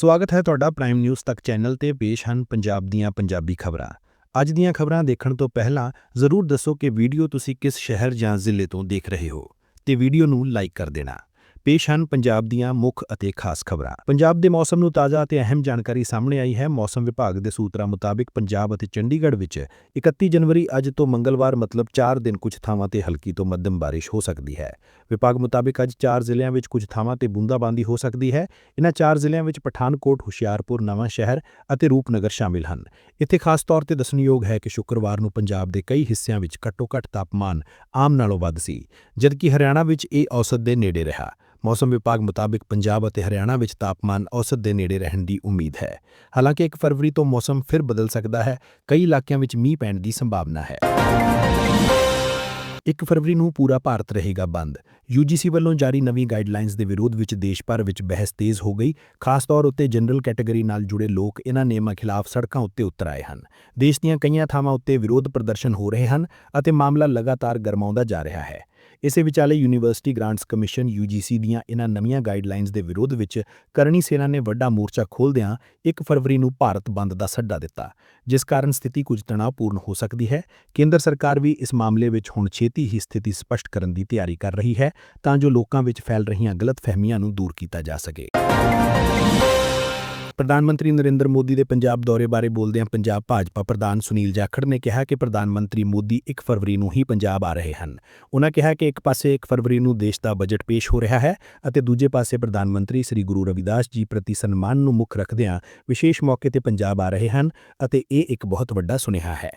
ਸਵਾਗਤ ਹੈ ਤੁਹਾਡਾ ਪ੍ਰਾਈਮ ਨਿਊਜ਼ ਤੱਕ ਚੈਨਲ ਤੇ। ਪੇਸ਼ ਹਨ ਪੰਜਾਬ ਦੀਆਂ ਪੰਜਾਬੀ ਖਬਰਾਂ। ਅੱਜ ਦੀਆਂ ਖਬਰਾਂ ਦੇਖਣ ਤੋਂ ਪਹਿਲਾਂ ਜ਼ਰੂਰ ਦੱਸੋ ਕਿ ਵੀਡੀਓ ਤੁਸੀਂ ਕਿਸ ਸ਼ਹਿਰ ਜਾਂ ਜ਼ਿਲ੍ਹੇ ਤੋਂ ਦੇਖ ਰਹੇ ਹੋ। ਤੇ ਵੀਡੀਓ ਨੂੰ ਲਾਈਕ ਕਰ ਦੇਣਾ। ਪੇਸ਼ ਹਨ ਪੰਜਾਬ ਦੀਆਂ ਮੁੱਖ ਅਤੇ ਖਾਸ ਖਬਰਾਂ। ਪੰਜਾਬ ਦੇ ਮੌਸਮ ਨੂੰ ਤਾਜ਼ਾ ਅਤੇ ਅਹਿਮ ਜਾਣਕਾਰੀ ਸਾਹਮਣੇ ਆਈ ਹੈ। ਮੌਸਮ ਵਿਭਾਗ ਦੇ ਸੂਤਰਾਂ ਮੁਤਾਬਿਕ ਪੰਜਾਬ ਅਤੇ ਚੰਡੀਗੜ੍ਹ ਵਿੱਚ 31 ਜਨਵਰੀ ਅੱਜ ਤੋਂ ਮੰਗਲਵਾਰ ਮਤਲਬ 4 ਦਿਨ ਕੁਝ ਥਾਵਾਂ ਤੇ ਹਲਕੀ ਤੋਂ ਮੱਧਮ ਬਾਰਿਸ਼ ਹੋ ਸਕਦੀ ਹੈ। ਵਿਭਾਗ ਮੁਤਾਬਿਕ ਅੱਜ 4 ਜ਼ਿਲ੍ਹਿਆਂ ਵਿੱਚ ਕੁਝ ਥਾਵਾਂ ਤੇ ਬੂੰਦਾਬਾਂਦੀ ਹੋ ਸਕਦੀ ਹੈ। ਇਨ੍ਹਾਂ 4 ਜ਼ਿਲ੍ਹਿਆਂ ਵਿੱਚ ਪਠਾਨਕੋਟ, ਹੁਸ਼ਿਆਰਪੁਰ, ਨਵਾਂ ਸ਼ਹਿਰ ਅਤੇ ਰੂਪਨਗਰ ਸ਼ਾਮਿਲ ਹਨ। ਇੱਥੇ ਖਾਸ ਤੌਰ ਤੇ ਦੱਸਣਯੋਗ ਹੈ ਕਿ ਸ਼ੁੱਕਰਵਾਰ ਨੂੰ ਪੰਜਾਬ ਦੇ ਕਈ ਹਿੱਸਿਆਂ ਵਿੱਚ ਘੱਟੋ-ਘੱਟ ਤਾਪਮਾਨ ਆਮ ਨਾਲੋਂ ਵੱਧ ਸੀ, ਜਦਕਿ ਹਰਿਆਣਾ ਵਿੱਚ ਇਹ ਔਸਤ ਦੇ ਨੇੜੇ ਰਿਹਾ। ਮੌਸਮ ਵਿਭਾਗ ਮੁਤਾਬਿਕ ਪੰਜਾਬ ਅਤੇ ਹਰਿਆਣਾ ਵਿੱਚ ਤਾਪਮਾਨ ਔਸਤ ਦੇ ਨੇੜੇ ਰਹਿਣ ਦੀ ਉਮੀਦ ਹੈ। ਹਾਲਾਂਕਿ 1 ਫਰਵਰੀ ਤੋਂ ਮੌਸਮ ਫਿਰ ਬਦਲ ਸਕਦਾ ਹੈ। ਕਈ ਇਲਾਕਿਆਂ ਵਿੱਚ ਮੀਂਹ ਪੈਣ ਦੀ ਸੰਭਾਵਨਾ ਹੈ। 1 ਫਰਵਰੀ ਨੂੰ ਪੂਰਾ ਭਾਰਤ ਰਹੇਗਾ ਬੰਦ। ਯੂਜੀਸੀ ਵੱਲੋਂ ਜਾਰੀ ਨਵੀਂ ਗਾਈਡਲਾਈਨਸ ਦੇ ਵਿਰੋਧ ਵਿੱਚ ਦੇਸ਼ ਭਰ ਵਿੱਚ ਬਹਿਸ ਤੇਜ਼ ਹੋ ਗਈ। ਖਾਸ ਤੌਰ ਉੱਤੇ ਜਨਰਲ ਕੈਟਾਗਰੀ ਨਾਲ ਜੁੜੇ ਲੋਕ ਇਹਨਾਂ ਨਿਯਮਾਂ ਖਿਲਾਫ ਸੜਕਾਂ ਉੱਤੇ ਉਤਰ ਆਏ ਹਨ। ਦੇਸ਼ ਦੀਆਂ ਕਈਆਂ ਥਾਵਾਂ ਉੱਤੇ ਵਿਰੋਧ ਪ੍ਰਦਰਸ਼ਨ ਹੋ ਰਹੇ ਹਨ ਅਤੇ ਮਾਮਲਾ ਲਗਾਤਾਰ ਗਰਮਾਉਂਦਾ ਜਾ ਰਿਹਾ ਹੈ। ਇਸੇ ਵਿਚਾਲੇ ਯੂਨੀਵਰਸਿਟੀ ਗ੍ਰਾਂਟਸ ਕਮਿਸ਼ਨ ਯੂਜੀਸੀ ਦੀਆਂ ਇਹਨਾਂ ਨਵੀਆਂ ਗਾਈਡਲਾਈਨਸ ਦੇ ਵਿਰੋਧ ਵਿੱਚ ਕਰਨੀ ਸੇਨਾ ਨੇ ਵੱਡਾ ਮੋਰਚਾ ਖੋਲ੍ਹਦਿਆਂ 1 ਫਰਵਰੀ ਨੂੰ ਭਾਰਤ ਬੰਦ ਦਾ ਸੱਦਾ ਦਿੱਤਾ, ਜਿਸ ਕਾਰਨ ਸਥਿਤੀ ਕੁਝ ਤਣਾਅਪੂਰਨ ਹੋ ਸਕਦੀ ਹੈ। ਕੇਂਦਰ ਸਰਕਾਰ ਵੀ ਇਸ ਮਾਮਲੇ ਵਿੱਚ ਹੁਣ ਛੇਤੀ ਹੀ ਸਥਿਤੀ ਸਪਸ਼ਟ ਕਰਨ ਦੀ ਤਿਆਰੀ ਕਰ ਰਹੀ ਹੈ ਤਾਂ ਜੋ ਲੋਕਾਂ ਵਿੱਚ ਫੈਲ ਰਹੀਆਂ ਗਲਤਫਹਿਮੀਆਂ ਨੂੰ ਦੂਰ ਕੀਤਾ ਜਾ ਸਕੇ। ਪ੍ਰਧਾਨ ਮੰਤਰੀ ਨਰਿੰਦਰ ਮੋਦੀ ਦੇ ਪੰਜਾਬ ਦੌਰੇ ਬਾਰੇ ਬੋਲਦਿਆਂ ਪੰਜਾਬ ਭਾਜਪਾ ਪ੍ਰਧਾਨ ਸੁਨੀਲ ਜਾਖੜ ਨੇ ਕਿਹਾ ਕਿ ਪ੍ਰਧਾਨ ਮੰਤਰੀ ਮੋਦੀ 1 ਫਰਵਰੀ ਨੂੰ ਹੀ ਪੰਜਾਬ ਆ ਰਹੇ ਹਨ। ਉਹਨਾਂ ਕਿਹਾ ਕਿ ਇੱਕ ਪਾਸੇ 1 ਫਰਵਰੀ ਨੂੰ ਦੇਸ਼ ਦਾ ਬਜਟ ਪੇਸ਼ ਹੋ ਰਿਹਾ ਹੈ ਅਤੇ ਦੂਜੇ ਪਾਸੇ ਪ੍ਰਧਾਨ ਮੰਤਰੀ ਸ੍ਰੀ ਗੁਰੂ ਰਵਿਦਾਸ ਜੀ ਪ੍ਰਤੀ ਸਨਮਾਨ ਨੂੰ ਮੁੱਖ ਰੱਖਦਿਆਂ ਵਿਸ਼ੇਸ਼ ਮੌਕੇ ਤੇ ਪੰਜਾਬ ਆ ਰਹੇ ਹਨ ਅਤੇ ਇਹ ਇੱਕ ਬਹੁਤ ਵੱਡਾ ਸੁਨੇਹਾ ਹੈ।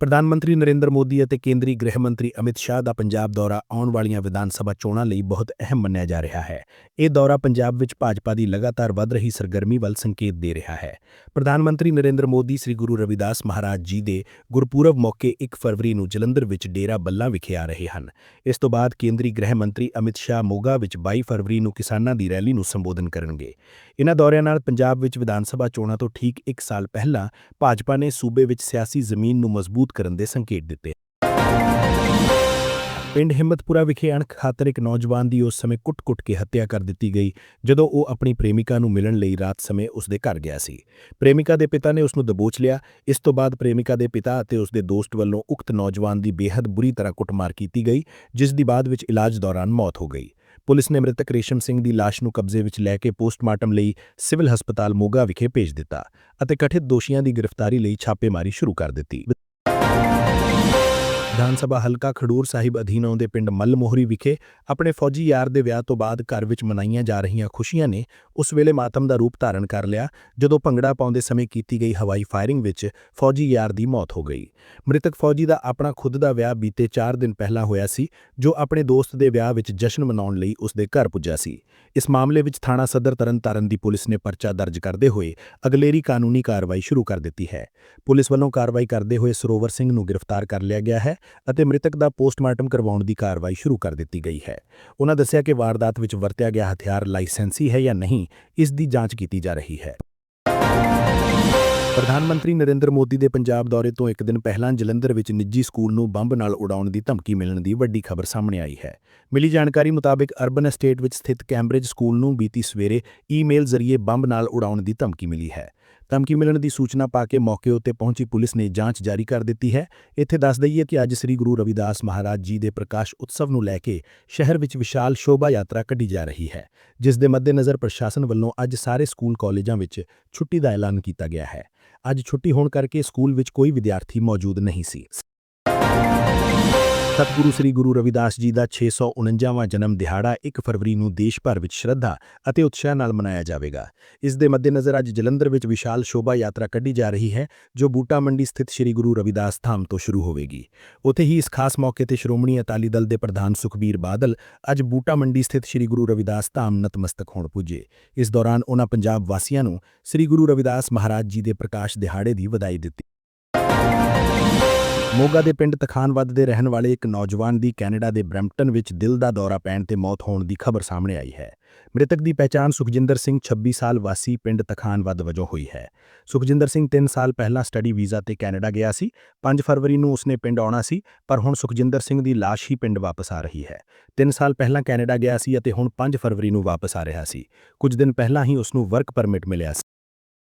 ਪ੍ਰਧਾਨ ਮੰਤਰੀ ਨਰਿੰਦਰ ਮੋਦੀ ਅਤੇ ਕੇਂਦਰੀ ਗ੍ਰਹਿ ਮੰਤਰੀ ਅਮਿਤ ਸ਼ਾਹ ਦਾ ਪੰਜਾਬ ਦੌਰਾ ਆਉਣ ਵਾਲੀਆਂ ਵਿਧਾਨ ਸਭਾ ਚੋਣਾਂ ਲਈ ਬਹੁਤ ਅਹਿਮ ਮੰਨਿਆ ਜਾ ਰਿਹਾ ਹੈ। ਇਹ ਦੌਰਾ ਪੰਜਾਬ ਵਿੱਚ ਭਾਜਪਾ ਦੀ ਲਗਾਤਾਰ ਵੱਧ ਰਹੀ ਸਰਗਰਮੀ ਵੱਲ ਸੰਕੇਤ ਦੇ ਰਿਹਾ ਹੈ। ਪ੍ਰਧਾਨ ਮੰਤਰੀ ਨਰਿੰਦਰ ਮੋਦੀ ਸ੍ਰੀ ਗੁਰੂ ਰਵਿਦਾਸ ਮਹਾਰਾਜ ਜੀ ਦੇ ਗੁਰਪੁਰਬ ਮੌਕੇ 1 ਫਰਵਰੀ ਨੂੰ ਜਲੰਧਰ ਵਿੱਚ ਡੇਰਾ ਬੱਲਾ ਵਿਖੇ ਆ ਰਹੇ ਹਨ। ਇਸ ਤੋਂ ਬਾਅਦ ਕੇਂਦਰੀ ਗ੍ਰਹਿ ਮੰਤਰੀ ਅਮਿਤ ਸ਼ਾਹ ਮੋਗਾ ਵਿੱਚ 22 ਫਰਵਰੀ ਨੂੰ ਕਿਸਾਨਾਂ ਦੀ ਰੈਲੀ ਨੂੰ ਸੰਬੋਧਨ ਕਰਨਗੇ। ਇਹਨਾਂ ਦੌਰਿਆਂ ਨਾਲ ਪੰਜਾਬ ਵਿੱਚ ਵਿਧਾਨ ਸਭਾ ਚੋਣਾਂ ਤੋਂ ਠੀਕ 1 ਸਾਲ ਪਹਿਲਾਂ ਭਾਜਪਾ ਨੇ ਸੂਬੇ ਵਿੱਚ ਸਿਆਸੀ ਜ਼ਮੀਨ ਨੂੰ ਮਜ਼ਬੂਤ ਕਰਨ ਦੇ ਸੰਕੇਤ ਦਿੱਤੇ। ਪਿੰਡ ਹਿੰਮਤਪੁਰਾ ਵਿਖੇ ਅਣਖ ਇੱਕ ਨੌਜਵਾਨ ਦੀ ਉਸ ਸਮੇਂ ਕੁੱਟ-ਕੁੱਟ ਕੇ ਹੱਤਿਆ ਕਰ ਦਿੱਤੀ ਗਈ, ਜਦੋਂ ਉਹ ਆਪਣੀ ਪ੍ਰੇਮਿਕਾ ਨੂੰ ਮਿਲਣ ਲਈ ਰਾਤ ਸਮੇਂ ਉਸ ਦੇ ਘਰ ਗਿਆ ਸੀ। ਪ੍ਰੇਮਿਕਾ ਦੇ ਪਿਤਾ ਨੇ ਉਸ ਨੂੰ ਦਬੋਚ ਲਿਆ। ਇਸ ਤੋਂ ਬਾਅਦ ਪ੍ਰੇਮਿਕਾ ਦੇ ਪਿਤਾ ਅਤੇ ਉਸ ਦੇ ਦੋਸਤ ਵੱਲੋਂ ਉਕਤ ਨੌਜਵਾਨ ਦੀ ਬੇहद ਬੁਰੀ ਤਰ੍ਹਾਂ ਕੁੱਟਮਾਰ ਕੀਤੀ ਗਈ, ਜਿਸ ਦੀ ਬਾਅਦ ਵਿੱਚ ਇਲਾਜ ਦੌਰਾਨ ਮੌਤ ਹੋ ਗਈ। ਪੁਲਿਸ ਨੇ ਮ੍ਰਿਤਕ ਰੇਸ਼ਮ ਸਿੰਘ ਦੀ ਲਾਸ਼ ਨੂੰ ਕਬਜ਼ੇ ਵਿੱਚ ਲੈ ਕੇ ਪੋਸਟਮਾਰਟਮ ਲਈ ਸਿਵਲ ਹਸਪਤਾਲ ਮੋਗਾ ਵਿਖੇ ਭੇਜ ਦਿੱਤਾ ਅਤੇ ਕਠਿਤ ਦੋਸ਼ੀਆਂ ਦੀ ਗ੍ਰਿਫਤਾਰੀ ਲਈ ਛਾਪੇਮਾਰੀ ਸ਼ੁਰੂ ਕਰ ਦਿੱਤੀ। ਵਿਧਾਨ ਸਭਾ ਹਲਕਾ ਖਡੂਰ ਸਾਹਿਬ ਅਧੀਨ ਆਉਂਦੇ ਪਿੰਡ ਮੱਲਮੋਹਰੀ ਵਿਖੇ ਆਪਣੇ ਫੌਜੀ ਯਾਰ ਦੇ ਵਿਆਹ ਤੋਂ ਬਾਅਦ ਘਰ ਵਿੱਚ ਮਨਾਈਆਂ ਜਾ ਰਹੀਆਂ ਖੁਸ਼ੀਆਂ ਨੇ ਉਸ ਵੇਲੇ ਮਾਤਮ ਦਾ ਰੂਪ ਧਾਰਨ ਕਰ ਲਿਆ, ਜਦੋਂ ਭੰਗੜਾ ਪਾਉਂਦੇ ਸਮੇਂ ਕੀਤੀ ਗਈ ਹਵਾਈ ਫਾਇਰਿੰਗ ਵਿੱਚ ਫੌਜੀ ਯਾਰ ਦੀ ਮੌਤ ਹੋ ਗਈ। ਮ੍ਰਿਤਕ ਫੌਜੀ ਦਾ ਆਪਣਾ ਖੁਦ ਦਾ ਵਿਆਹ ਬੀਤੇ 4 ਦਿਨ ਪਹਿਲਾਂ ਹੋਇਆ ਸੀ, ਜੋ ਆਪਣੇ ਦੋਸਤ ਦੇ ਵਿਆਹ ਵਿੱਚ ਜਸ਼ਨ ਮਨਾਉਣ ਲਈ ਉਸ ਦੇ ਘਰ ਪੁੱਜਾ ਸੀ। ਇਸ ਮਾਮਲੇ ਵਿੱਚ ਥਾਣਾ ਸਦਰ ਤਰਨਤਾਰਨ ਦੀ ਪੁਲਿਸ ਨੇ ਪਰਚਾ ਦਰਜ ਕਰਦੇ ਹੋਏ ਅਗਲੇਰੀ ਕਾਨੂੰਨੀ ਕਾਰਵਾਈ ਸ਼ੁਰੂ ਕਰ ਦਿੱਤੀ ਹੈ। ਪੁਲਿਸ ਵੱਲੋਂ ਕਾਰਵਾਈ ਕਰਦੇ ਹੋਏ ਸਰੋਵਰ ਸਿੰਘ ਨੂੰ ਗ੍ਰਿਫਤਾਰ ਕਰ ਲਿਆ ਗਿਆ ਹੈ। ਅਤੇ ਮ੍ਰਿਤਕ ਦਾ ਪੋਸਟਮਾਰਟਮ ਕਰਵਾਉਣ ਦੀ ਕਾਰਵਾਈ ਸ਼ੁਰੂ ਕਰ ਦਿੱਤੀ ਗਈ ਹੈ। ਉਹਨਾਂ ਦੱਸਿਆ ਕਿ ਵਾਰਦਾਤ ਵਿੱਚ ਵਰਤਿਆ ਗਿਆ ਹਥਿਆਰ ਲਾਇਸੈਂਸੀ ਹੈ ਜਾਂ ਨਹੀਂ, ਇਸ ਦੀ ਜਾਂਚ ਕੀਤੀ ਜਾ ਰਹੀ ਹੈ। ਪ੍ਰਧਾਨ ਮੰਤਰੀ ਨਰਿੰਦਰ ਮੋਦੀ ਦੇ ਪੰਜਾਬ ਦੌਰੇ ਤੋਂ ਇੱਕ ਦਿਨ ਪਹਿਲਾਂ ਜਲੰਧਰ ਵਿੱਚ ਨਿੱਜੀ ਸਕੂਲ ਨੂੰ ਬੰਬ ਨਾਲ ਉਡਾਉਣ ਦੀ ਧਮਕੀ ਮਿਲਣ ਦੀ ਵੱਡੀ ਖਬਰ ਸਾਹਮਣੇ ਆਈ ਹੈ। ਮਿਲੀ ਜਾਣਕਾਰੀ ਮੁਤਾਬਕ ਅਰਬਨ ਐਸਟੇਟ ਵਿੱਚ ਸਥਿਤ ਕੈਂਬਰਿਜ ਸਕੂਲ ਨੂੰ ਬੀਤੀ ਸਵੇਰੇ ਈਮੇਲ ਜ਼ਰੀਏ ਬੰਬ ਨਾਲ ਉਡਾਉਣ ਦੀ ਧਮਕੀ ਮਿਲੀ ਹੈ। ਧਮਕੀ ਮਿਲਣ ਦੀ ਸੂਚਨਾ ਪਾ ਕੇ ਮੌਕੇ ਉੱਤੇ ਪਹੁੰਚੀ ਪੁਲਿਸ ਨੇ ਜਾਂਚ ਜਾਰੀ ਕਰ ਦਿੱਤੀ ਹੈ। ਇੱਥੇ ਦੱਸ ਦਈਏ ਕਿ ਅੱਜ ਸ੍ਰੀ ਗੁਰੂ ਰਵਿਦਾਸ ਮਹਾਰਾਜ ਜੀ ਦੇ ਪ੍ਰਕਾਸ਼ ਉਤਸਵ ਨੂੰ ਲੈ ਕੇ ਸ਼ਹਿਰ ਵਿੱਚ ਵਿਸ਼ਾਲ ਸ਼ੋਭਾ ਯਾਤਰਾ ਕੱਢੀ ਜਾ ਰਹੀ ਹੈ, ਜਿਸ ਦੇ ਮੱਦੇਨਜ਼ਰ ਪ੍ਰਸ਼ਾਸਨ ਵੱਲੋਂ ਅੱਜ ਸਾਰੇ ਸਕੂਲ ਕਾਲਜਾਂ ਵਿੱਚ ਛੁੱਟੀ ਦਾ ਐਲਾਨ ਕੀਤਾ ਗਿਆ ਹੈ। ਅੱਜ ਛੁੱਟੀ ਹੋਣ ਕਰਕੇ ਸਕੂਲ ਵਿੱਚ ਕੋਈ ਵਿਦਿਆਰਥੀ ਮੌਜੂਦ ਨਹੀਂ ਸੀ। ਸਤਿਗੁਰੂ ਸ੍ਰੀ ਗੁਰੂ ਰਵਿਦਾਸ ਜੀ ਦਾ 649ਵਾਂ ਜਨਮ ਦਿਹਾੜਾ 1 ਫਰਵਰੀ ਨੂੰ ਦੇਸ਼ ਭਰ ਵਿੱਚ ਸ਼ਰਧਾ ਅਤੇ ਉਤਸ਼ਾਹ ਨਾਲ ਮਨਾਇਆ ਜਾਵੇਗਾ। ਇਸ ਦੇ ਮੱਦੇਨਜ਼ਰ ਅੱਜ ਜਲੰਧਰ ਵਿੱਚ ਵਿਸ਼ਾਲ ਸ਼ੋਭਾ ਯਾਤਰਾ ਕੱਢੀ ਜਾ ਰਹੀ ਹੈ, ਜੋ ਬੂਟਾ ਮੰਡੀ ਸਥਿਤ ਸ੍ਰੀ ਗੁਰੂ ਰਵਿਦਾਸ ਧਾਮ ਤੋਂ ਸ਼ੁਰੂ ਹੋਵੇਗੀ। ਉੱਥੇ ਹੀ ਇਸ ਖਾਸ ਮੌਕੇ ਤੇ ਸ਼੍ਰੋਮਣੀ ਅਕਾਲੀ ਦਲ ਦੇ ਪ੍ਰਧਾਨ ਸੁਖਬੀਰ ਬਾਦਲ ਅੱਜ ਬੂਟਾ ਮੰਡੀ ਸਥਿਤ ਸ੍ਰੀ ਗੁਰੂ ਰਵਿਦਾਸ ਧਾਮ ਨਤਮਸਤਕ ਹੋਣ ਪੁੱਜੇ। ਇਸ ਦੌਰਾਨ ਉਹਨਾਂ ਪੰਜਾਬ ਵਾਸੀਆਂ ਨੂੰ ਸ੍ਰੀ ਗੁਰੂ ਰਵਿਦਾਸ ਮਹਾਰਾਜ ਜੀ ਦੇ ਪ੍ਰਕਾਸ਼ ਦਿਹਾੜੇ ਦੀ ਵਧਾਈ ਦਿੱਤੀ। ਮੋਗਾ ਦੇ ਪਿੰਡ ਤਖਾਨਵਦ ਦੇ ਰਹਿਣ ਵਾਲੇ ਇੱਕ ਨੌਜਵਾਨ ਦੀ ਕੈਨੇਡਾ ਦੇ ਬਰੈਂਪਟਨ ਵਿੱਚ ਦਿਲ ਦਾ ਦੌਰਾ ਪੈਣ ਤੇ ਮੌਤ ਹੋਣ ਦੀ ਖਬਰ ਸਾਹਮਣੇ ਆਈ ਹੈ। ਮ੍ਰਿਤਕ ਦੀ ਪਛਾਣ ਸੁਖਜਿੰਦਰ ਸਿੰਘ 26 ਸਾਲ ਵਾਸੀ ਪਿੰਡ ਤਖਾਨਵਦ ਵਜੋਂ ਹੋਈ ਹੈ। ਸੁਖਜਿੰਦਰ ਸਿੰਘ 3 ਸਾਲ ਪਹਿਲਾਂ ਸਟੱਡੀ ਵੀਜ਼ਾ ਤੇ ਕੈਨੇਡਾ ਗਿਆ ਸੀ। 5 ਫਰਵਰੀ ਨੂੰ ਉਸਨੇ ਪਿੰਡ ਆਉਣਾ ਸੀ, ਪਰ ਹੁਣ ਸੁਖਜਿੰਦਰ ਸਿੰਘ ਦੀ ਲਾਸ਼ ਹੀ ਪਿੰਡ ਵਾਪਸ ਆ ਰਹੀ ਹੈ। 3 ਸਾਲ ਪਹਿਲਾਂ ਕੈਨੇਡਾ ਗਿਆ ਸੀ ਅਤੇ ਹੁਣ 5 ਫਰਵਰੀ ਨੂੰ ਵਾਪਸ ਆ ਰਿਹਾ ਸੀ। ਕੁਝ ਦਿਨ ਪਹਿਲਾਂ ਹੀ ਉਸ ਨੂੰ ਵਰਕ ਪਰਮਿਟ ਮਿਲਿਆ ਸੀ।